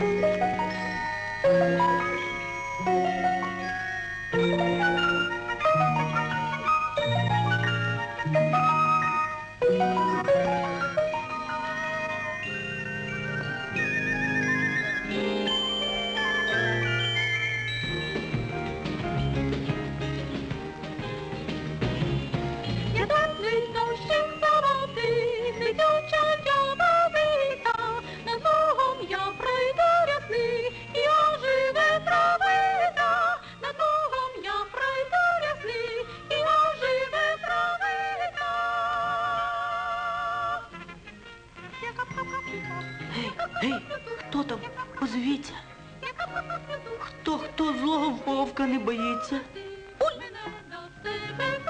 Я Хто, злого вовка не боїться? Мене до себе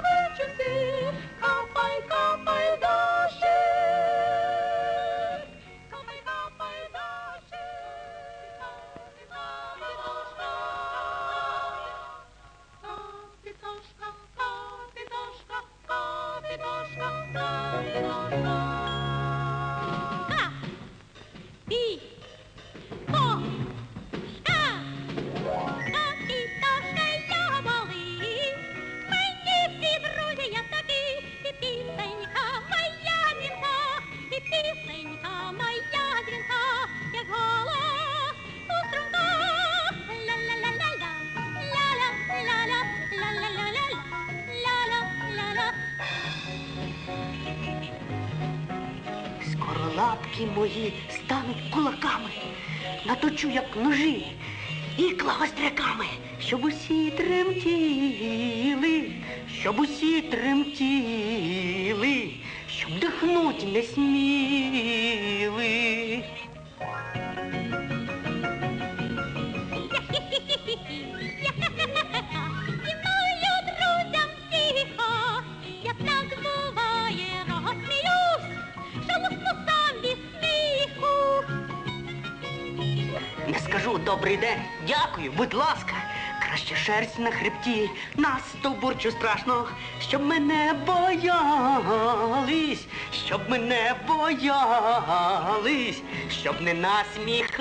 лапки мої стануть кулаками, наточу, як ножі, ікла гостряками, щоб усі тремтіли, щоб усі тремтіли, щоб дихнуть не сміли. Зі друзям тихо, я так буває, розсміюсь, Не скажу добрий день, дякую, будь ласка. Краще шерсть на хребті, нас стовбурчу страшно, щоб мене боялись, щоб мене боялись, щоб не насміхались.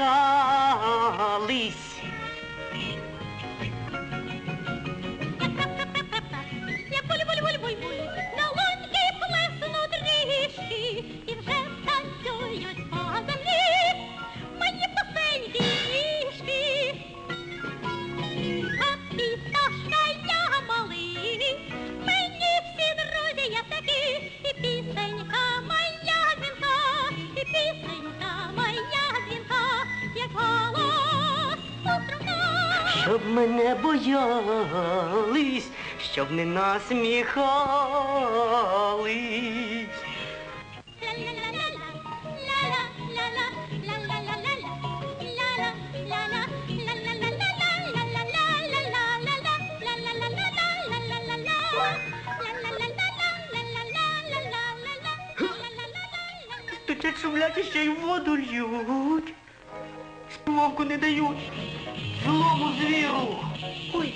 Щоб мене боялись, щоб не насміхались. Стучать шумлять ще й воду льють. Співовку не дають. Злому звіру. Ой.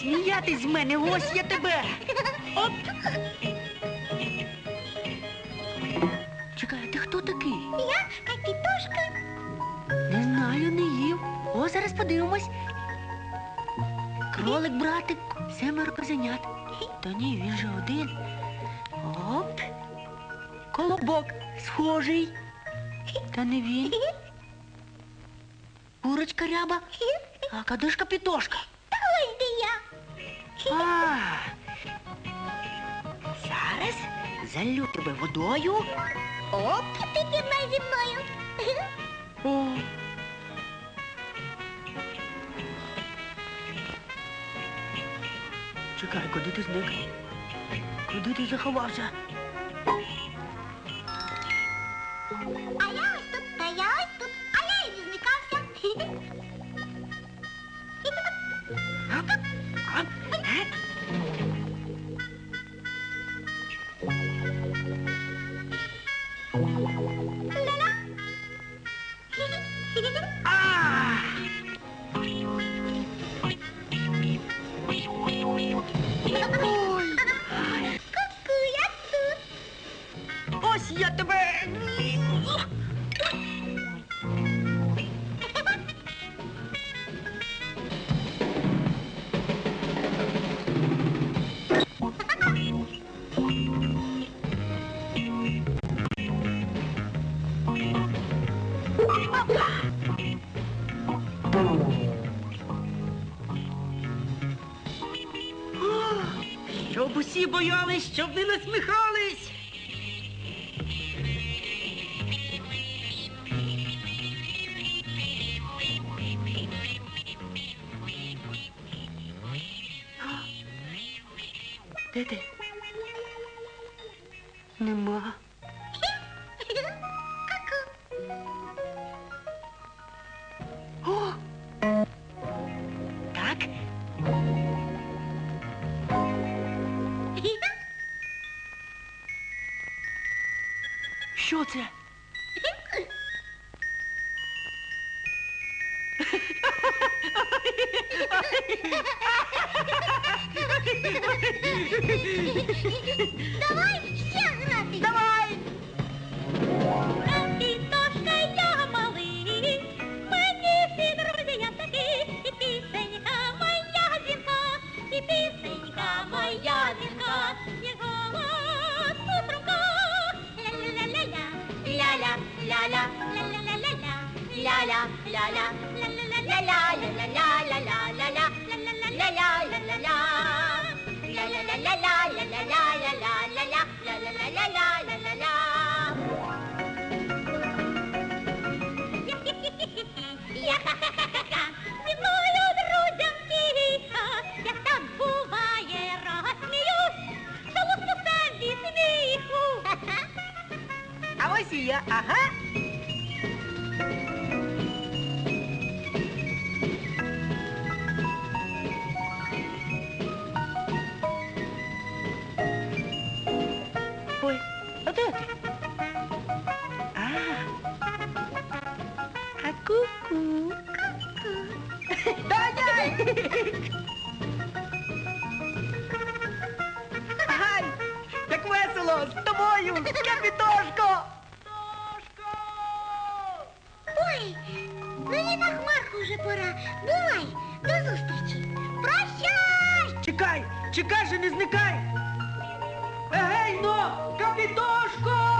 Сміятись з мене, ось я тебе. Оп. Чекай, а ти хто такий? Я капітошка. Не знаю, не їв. О, зараз подивимось. Кролик, братик, семеро козенят. Та ні, він же один. Оп. Колобок схожий. Та не він. Курочка ряба, а кадушка пітошка. Та ось де я. А. Зараз залю тебе водою. Оп, ти зі мною. О. Чекай, куди ти зник? Куди ти заховався? А я ось тут, та я ось тут, а я і не зникався. А? А! Я тебе. Щоб усі боялись, щоб не насміхали. dede. Ne moi. Oh. Tak. Що це? Давай ще грати. Давай! Ага. Ой, а де ти? А, а ку-ку. Дай-дай! Гай, як весело, з тобою, капітошко! Пора. Бувай, до зустрічі. Прощай! Чекай, чекай же, не зникай! Егей, но, капітошко!